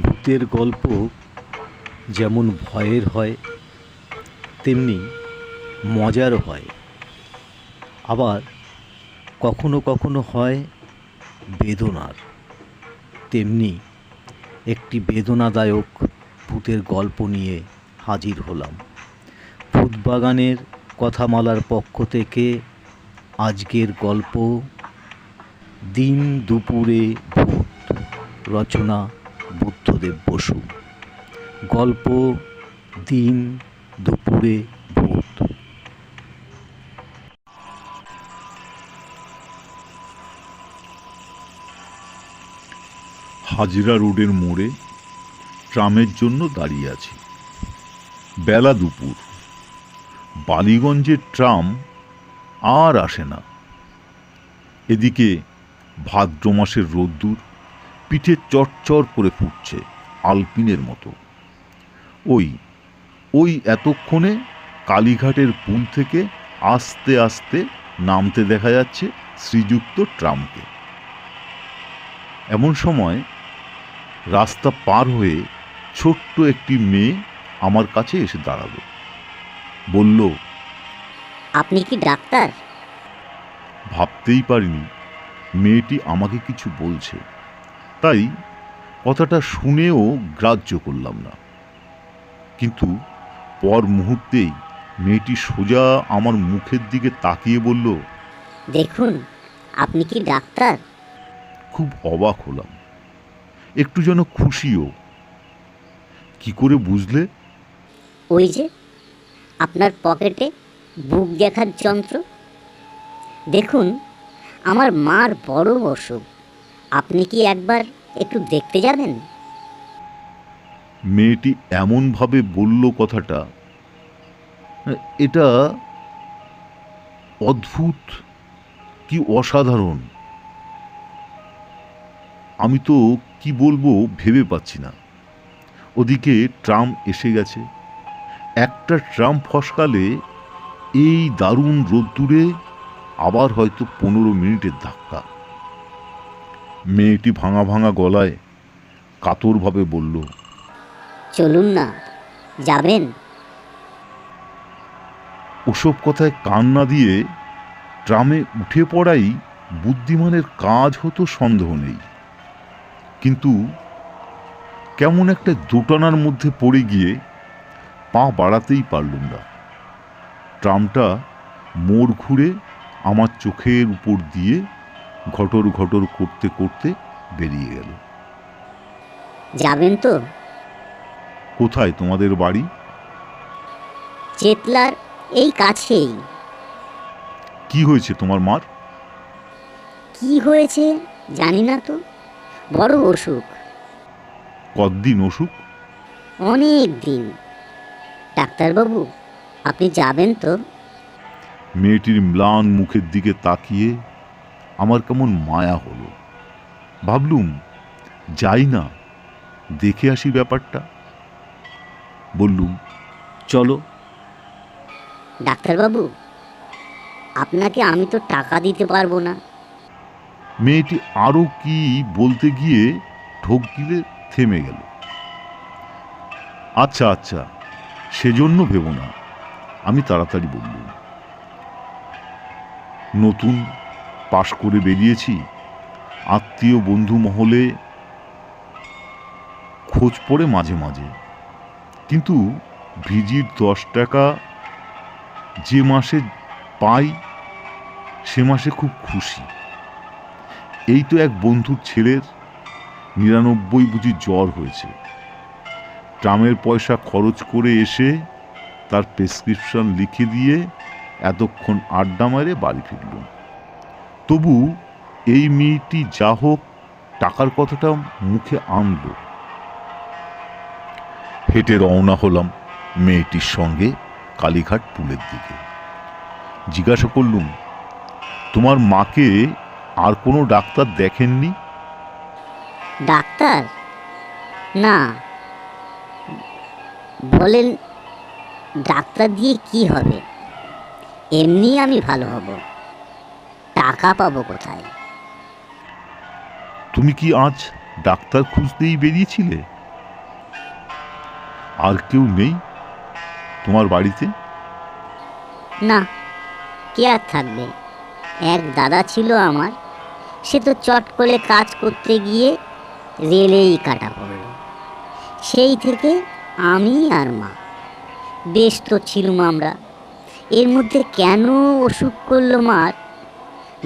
ভূতের গল্প যেমন ভয়ের হয়, তেমনি মজার হয়। আবার কখনো কখনো হয় বেদনার। তেমনি একটি বেদনাদায়ক ভূতের গল্প নিয়ে হাজির হলাম। ভূতবাগানের কথামালার পক্ষ থেকে আজকের গল্প দিন দুপুরে ভূত রচনা বুদ্ধদেব বসু। গল্প, দিন, দুপুরে ভূত হাজরা রোডের মোড়ে ট্রামের জন্য দাঁড়িয়ে আছি। বেলা দুপুর। বালিগঞ্জের ট্রাম আর আসে না। এদিকে ভাদ্র মাসের রোদ্দুর পিঠে চটচর করে ফুটছে আলপিনের মতো। ওই ওই এতক্ষণে কালীঘাটের পুল থেকে আস্তে আস্তে নামতে দেখা যাচ্ছে শ্রীযুক্ত ট্রামকে। এমন সময় রাস্তা পার হয়ে ছোট্ট একটি মেয়ে আমার কাছে এসে দাঁড়াল। বলল আপনি কি ডাক্তার? ভাবতেই পারিনি। মেয়েটি আমাকে কিছু বলছে। তাই কথাটা শুনেও গ্রাহ্য করলাম না। কিন্তু পর মুহূর্তেই মেয়েটি সোজা আমার মুখের দিকে তাকিয়ে বলল দেখুন আপনি কি ডাক্তার? খুব অবাক হলাম। একটু যেন খুশিও। কি করে বুঝলে? ওই যে আপনার পকেটে বুক দেখার যন্ত্র। দেখুন আমার মার বড় অসুখ। আপনি কি একবার একটু দেখতে যাবেন? মেয়েটি এমনভাবে বলল কথাটা, এটা অদ্ভুত, কি অসাধারণ। আমি তো কি বলব ভেবে পাচ্ছি না। ওদিকে ট্রাম এসে গেছে। একটা ট্রাম ফসকালে এই দারুণ রোদ্দুরে আবার হয়তো পনেরো মিনিটের ধাক্কা। মেয়েটি ভাঙা ভাঙা গলায় কাতরভাবে বলল চলুন না যাবেন। ওসব কথায় কান না দিয়ে ট্রামে উঠে পড়াই বুদ্ধিমানের কাজ হতো সন্দেহ নেই। কিন্তু কেমন একটা দোটানার মধ্যে পড়ে গিয়ে পা বাড়াতেই পারলুম না। ট্রামটা মোড় ঘুরে আমার চোখের উপর দিয়ে ঘটর ঘটর করতে করতে বেরিয়ে গেল। যাবেন তো? কোথায় তোমাদের বাড়ি? চেতলার এই কাছেই। কি হয়েছে তোমার মার? কি হয়েছে জানি না তো। বড় অসুখ। কতদিন অসুখ? অনেক দিন। ডাক্তারবাবু আপনি যাবেন তো? মেয়েটির ম্লান মুখের দিকে তাকিয়ে আমার কেমন মায়া হলো। ভাবলুম যাই না দেখে আসি ব্যাপারটা। বললুম চলো। ডাক্তারবাবু আপনাকে আমি তো টাকা দিতে পারব না। মেয়েটি আরও কি বলতে গিয়ে ঢোক গিলে থেমে গেল। আচ্ছা আচ্ছা সেজন্য ভেবো না আমি তাড়াতাড়ি বললুম। নতুন পাশ করে বেরিয়েছি। আত্মীয় বন্ধু মহলে খোঁজ পড়ে মাঝে মাঝে। কিন্তু ভিজির দশ টাকা যে মাসে পাই, সে মাসে খুব খুশি। এই তো এক বন্ধুর ছেলের নিরানব্বই বুঝি জ্বর হয়েছে। ট্রামের পয়সা খরচ করে এসে তার প্রেসক্রিপশন লিখে দিয়ে এতক্ষণ আড্ডা মারে বাড়ি ফিরলুম। তবু এই মেয়েটি যা হোক টাকার কথাটা মুখে আনলো। হেঁটে রওনা হলাম মেয়েটির সঙ্গে কালীঘাট পুলের দিকে। জিজ্ঞাসা করলুম, তোমার মাকে আর কোনো ডাক্তার দেখেননি? ডাক্তার? না। বলেন, ডাক্তার দিয়ে কি হবে? এমনি আমি ভালো হব। টাকা পাবো কোথায়? তুমি কি আজ ডাক্তার খুঁজতেই বেরিয়েছিলে? আর কেউ নেই তোমার বাড়িতে? না কে আর থাকবে? এক দাদা ছিল আমার সে তো চট করে কাজ করতে গিয়ে রেলেই কাটা পড়ল। সেই থেকে আমি আর মা বেশ তো ছিলুম আমরা। এর মধ্যে কেন অসুখ করল মার?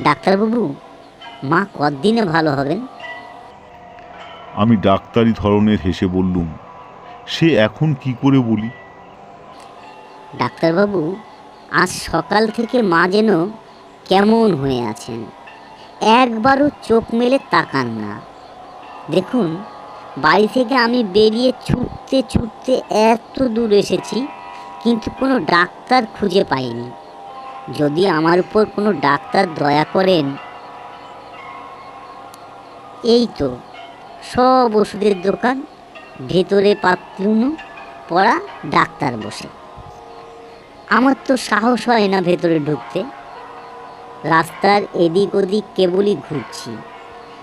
ডাক্তারবাবু মা কতদিনে ভালো হবেন? আমি ডাক্তারি ধরনের হেসে বললুম সে এখন কি করে বলি? ডাক্তারবাবু আজ সকাল থেকে মা যেন কেমন হয়ে আছেন। একবারও চোখ মেলে তাকান না। দেখুন বাড়ি থেকে আমি বেরিয়ে ছুটতে ছুটতে এত দূর এসেছি কিন্তু কোনো ডাক্তার খুঁজে পাইনি। যদি আমার উপর কোনো ডাক্তার দয়া করেন। এই তো, সব ওষুধের দোকান, ভেতরে পাতলুনো, পড়া, ডাক্তার বসে। আমার তো সাহস হয় না ভেতরে ঢুকতে। রাস্তার এদিক ওদিক কেবলই ঘুরছি।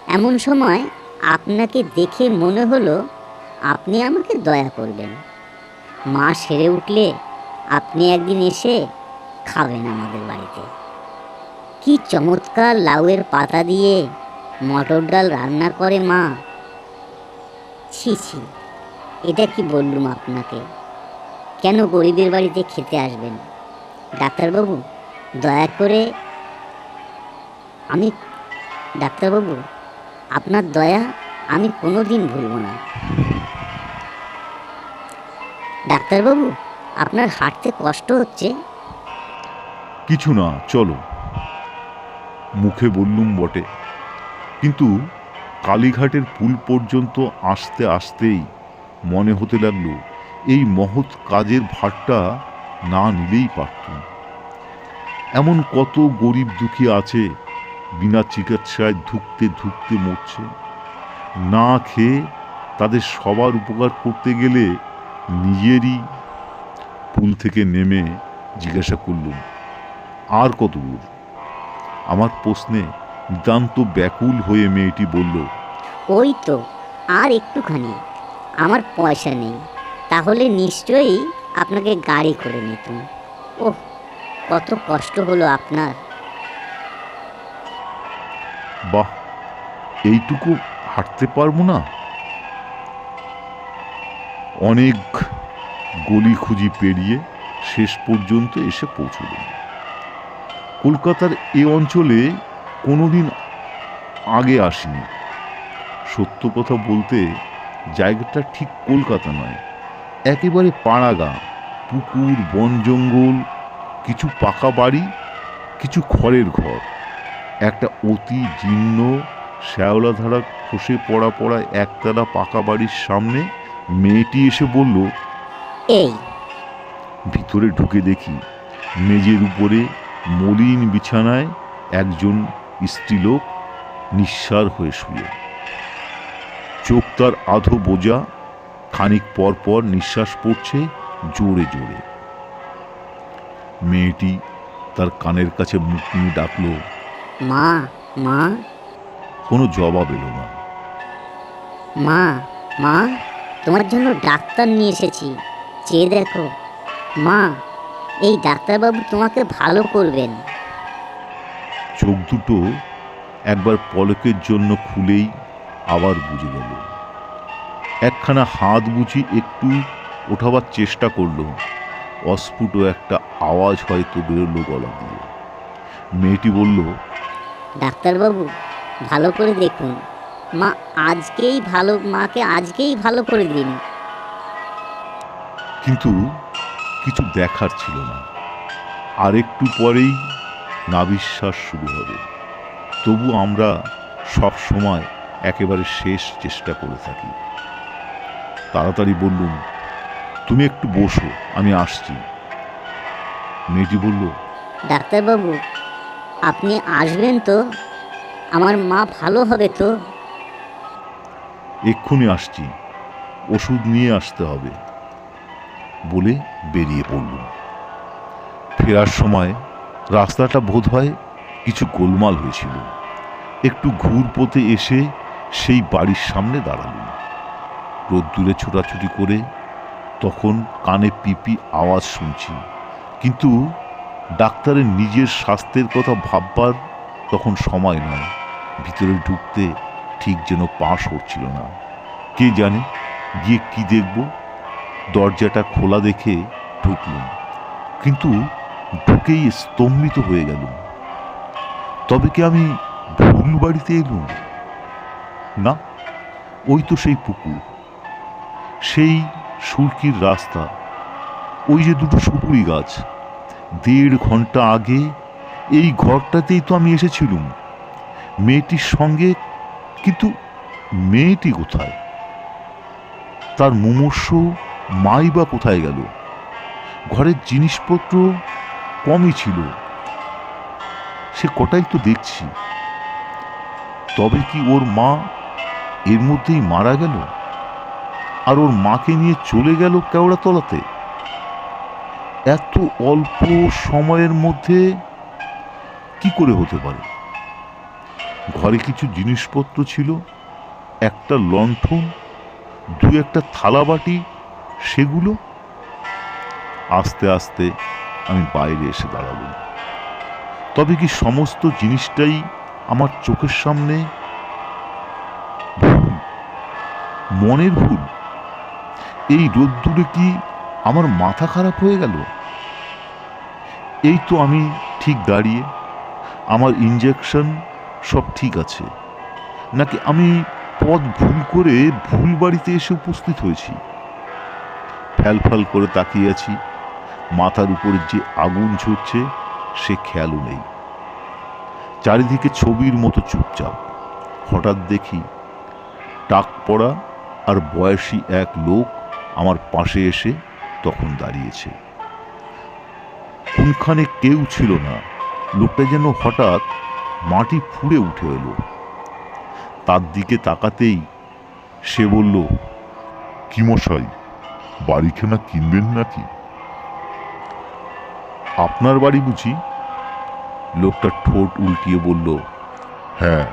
এমন সময় আপনাকে দেখে মনে হলো আপনি আমাকে দয়া করবেন। মা সেরে উঠলে, আপনি একদিন এসে খাবেন আমাদের বাড়িতে। কি চমৎকার লাউয়ের পাতা দিয়ে মটর ডাল রান্না করে মা। ছি ছি, এটা কি বললুম আপনাকে? কেন গরিবের বাড়িতে খেতে আসবেন? ডাক্তারবাবু, দয়া করে আমি, ডাক্তারবাবু, আপনার দয়া আমি কোনো দিন ভুলব না। ডাক্তারবাবু, আপনার হাঁটতে কষ্ট হচ্ছে? কিছু না, চলো। মুখে বললুম বটে। কিন্তু কালীঘাটের পুল পর্যন্ত আসতে আসতেই মনে হতে লাগল, এই মহৎ কাজের ভারটা না নিলেই পারতুম। এমন কত গরিব দুঃখী আছে বিনা চিকিৎসায় ধুকতে ধুকতে মরছে। না খেয়ে তাদের সবার উপকার করতে গেলে নিজেরই পুল থেকে নেমে জিজ্ঞাসা করলুম। আর কত দূর? আমার প্রশ্নে নিতান্ত ব্যাকুল হয়ে মেয়েটি বলল ওই তো আর একটুখানি। আমার পয়সা নেই তাহলে নিশ্চয়ই আপনাকে গাড়ি করে নিতুম। ওহ কত কষ্ট হলো আপনার। বাহ এইটুকু হাঁটতে পারব না? অনেক গলি খুঁজি পেরিয়ে শেষ পর্যন্ত এসে পৌঁছলাম কলকাতার এ অঞ্চলে কোনোদিন আগে আসিনি। সত্য কথা বলতে জায়গাটা ঠিক কলকাতা নয়। একেবারে পাড়াগা পুকুর বন জঙ্গল কিছু পাকা বাড়ি কিছু খড়ের ঘর। একটা অতি জীর্ণ শ্যাওলাধারা খসে পড়া পড়া একতলা পাকা বাড়ির সামনে মেয়েটি এসে বলল এই। ভিতরে ঢুকে দেখি মেজের উপরে মলিন বিছানায় একজন স্ত্রীলোক নিঃসার হয়ে শুয়ে। চোখ তার আধো বোঝা খানিক পর পর নিঃশ্বাস পড়ছে জোরে জোরে। মেয়েটি তার কানের কাছে মুখ নিয়ে ডাকলো মা মা। কোনো জবাব এলো না। মা মা তোমার জন্য ডাক্তার নিয়ে এসেছি। চেয়ে দেখো মা। এই ডাক্তারবাবু তোমাকে ভালো করবেন। চোখ দুটো একবার পলকের জন্য খুলেই আবার বুঝে গেল। একখানা হাত বুঝি একটু ওঠাবার চেষ্টা করল। অস্ফুট একটা আওয়াজ হয়তো বেরোলো গলা দিয়ে। মেয়েটি বলল ডাক্তারবাবু ভালো করে দেখুন। মা আজকেই ভালো মাকে আজকেই ভালো করে দিন। কিন্তু কিছু দেখার ছিল না। আর একটু পরেই নাবিশ্বাস শুরু হবে। তবু আমরা সব সময় একেবারে শেষ চেষ্টা করে থাকি। তাড়াতাড়ি বললুম তুমি একটু বসো আমি আসছি। মেয়েটি বলল ডাক্তারবাবু আপনি আসবেন তো? আমার মা ভালো হবে তো? এক্ষুনি আসছি। ওষুধ নিয়ে আসতে হবে। বলে বেরিয়ে পড়লুম। ফেরার সময় রাস্তাটা বোধ হয় কিছু গোলমাল হয়েছিল। একটু ঘুর এসে সেই বাড়ির সামনে দাঁড়ালুম। রোদ্দুরে ছোটাছুটি করে তখন কানে পিপি আওয়াজ শুনছি, কিন্তু ডাক্তারের নিজের স্বাস্থ্যের কথা ভাববার তখন সময় নয়। ভিতরে ঢুকতে ঠিক যেন পা সরছিল না। কে জানে গিয়ে কি দেখব? দরজাটা খোলা দেখে ঢুকলুম। কিন্তু ঢুকেই স্তম্ভিত হয়ে গেল তবে কি আমি ভুল বাড়িতে এলুম? না, ওই তো সেই পুকুর। সেই সুরকির রাস্তা। ওই যে দুটো সুপুরি গাছ। দেড় ঘণ্টা আগে এই ঘরটাতেই তো আমি এসেছিলুম। মেয়েটির সঙ্গে, কিন্তু মেয়েটি কোথায়? তার মুমূর্ষ মাই বা কোথায় গেল? ঘরের জিনিসপত্র কমই ছিল। সে কটাই তো দেখছি। তবে কি ওর মা এর মধ্যেই মারা গেল? আর ওর মাকে নিয়ে চলে গেল কেওড়াতলাতে? এত অল্প সময়ের মধ্যে কি করে হতে পারে? ঘরে কিছু জিনিসপত্র ছিল, একটা লণ্ঠন দু একটা থালা বাটি সেগুলো আস্তে আস্তে আমি বাইরে এসে দাঁড়ালাম তবে কি সমস্ত জিনিসটাই আমার চোখের সামনে ভুল? মনের ভুল? এই রোদ্দুরে কি আমার মাথা খারাপ হয়ে গেল? এই তো আমি ঠিক দাঁড়িয়ে, আমার ইঞ্জেকশন সব ঠিক আছে। নাকি আমি পথ ভুল করে ভুল বাড়িতে এসে উপস্থিত হয়েছি? ফ্যাল ফ্যাল করে তাকিয়ে আছি মাথার উপরে যে আগুন ঝরছে, সে খেয়ালও নেই। চারিদিকে ছবির মতো চুপচাপ। হঠাৎ দেখি টাক পড়া আর বয়সী এক লোক আমার পাশে এসে তখন দাঁড়িয়েছে। কোনখানে কেউ ছিল না। লোকটা যেন হঠাৎ মাটি ফুঁড়ে উঠে এলো। তার দিকে তাকাতেই সে বলল, কি মশাই বাড়িখানা কিনবেন নাকি? আপনার বাড়ি বুঝি? লোকটা ঠোঁট উল্টিয়ে বলল হ্যাঁ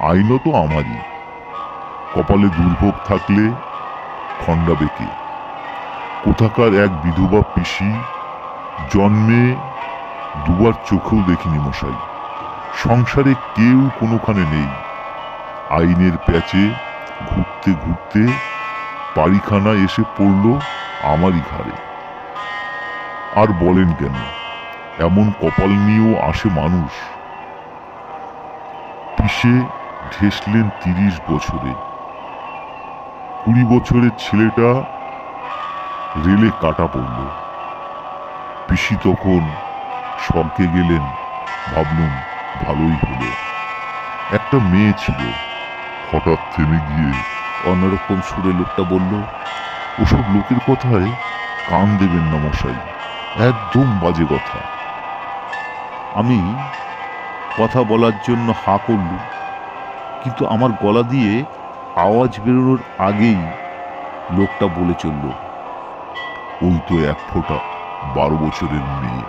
আইনও তো আমারই। কপালে দুর্ভোগ থাকলে খণ্ডা বেঁকে কোথাকার এক বিধবা পিসি জন্মে দুবার চোখেও দেখিনি মশাই। সংসারে কেউ কোনোখানে নেই। আইনের প্যাচে ঘুরতে ঘুরতে বাড়িখানা এসে পড়ল আমারই ঘাড়ে। আর বলেন কেন, এমন কপাল নিয়েও আসে মানুষ। পিষে ঢেসলেন তিরিশ বছরে। কুড়ি বছরের ছেলেটা রেলে কাটা পড়ল। পিসি তখন স্বর্গে গেলেন, ভাবলুম ভালোই হলো। একটা মেয়ে ছিল, হঠাৎ থেমে গিয়ে অন্যরকম সুরে লোকটা বলল, ওসব লোকের কথায় কান দেবেন না মশাই, একদম বাজে কথা। আমি কথা বলার জন্য হাঁ করলুম, কিন্তু আমার গলা দিয়ে আওয়াজ বেরোনোর আগেই লোকটা বলে চলল, ওই তো এক ফোঁটা বারো বছরের মেয়ে।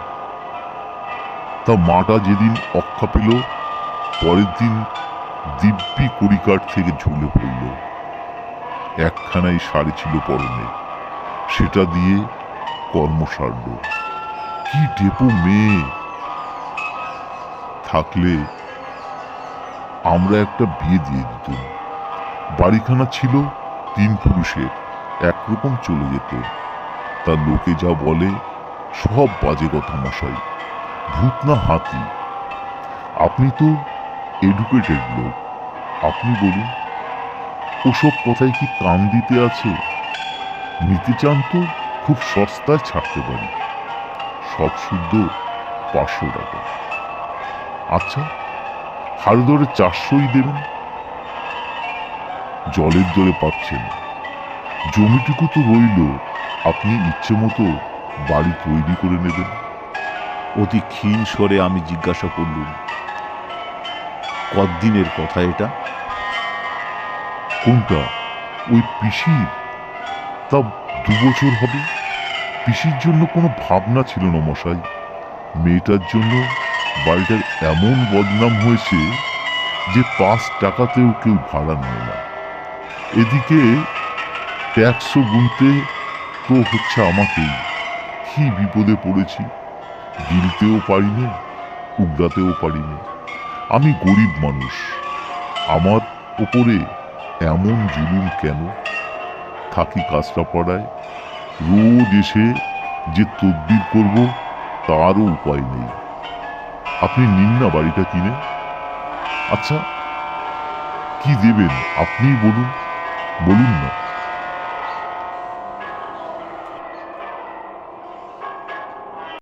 তা মাটা যেদিন অক্ষা পেল, পরের দিন দিব্যি কড়িকাঠ থেকে ঝুলে পড়ল। একখানাই শাড়ি ছিল পরনে। সেটা দিয়ে কর্ম সারল। কি ডেপো মেয়ে? থাকলে আমরা একটা বিয়ে দিয়ে দিতাম। বাড়িখানা ছিল তিন পুরুষের, একরকম চলে যেত। তার লোকে যা বলে, সব বাজে কথা মশাই। ভূত না হাতি। আপনি তো এডুকেটেড লোক। আপনি বলুন। ওসব কথায় কি কান দিতে আছে? নিতে চান তো খুব সস্তায় ছাড়তে পারি। সব শুদ্ধ পাঁচশো টাকা। আচ্ছা হার দরে চারশোই দেবেন? জলের দরে পাচ্ছেন। জমিটুকু তো রইল, আপনি ইচ্ছে মতো বাড়ি তৈরি করে নেবেন। অতি ক্ষীণ স্বরে আমি জিজ্ঞাসা করলুম কদিনের কথা এটা? কোনটা ওই পিসির। তা দু বছর হবে। পিসির জন্য কোনো ভাবনা ছিল না মশাই। মেয়েটার জন্য বাড়িটার এমন বদনাম হয়েছে যে পাঁচ টাকাতেও কেউ ভাড়া নেয় না। এদিকে ট্যাক্সও গুনতে তো হচ্ছে আমাকেই। কি বিপদে পড়েছি। গিলতেও পারিনি উগড়াতেও পারিনি। আমি গরিব মানুষ। আমার ওপরে এমন জুলুম কেন? থাকি কাজটা পড়ায়। রোজ এসে যে তদ্বির করব, তারও উপায় নেই। আপনি নিন না বাড়িটা কিনে। আচ্ছা কি দেবেন আপনিই বলুন। বলুন না।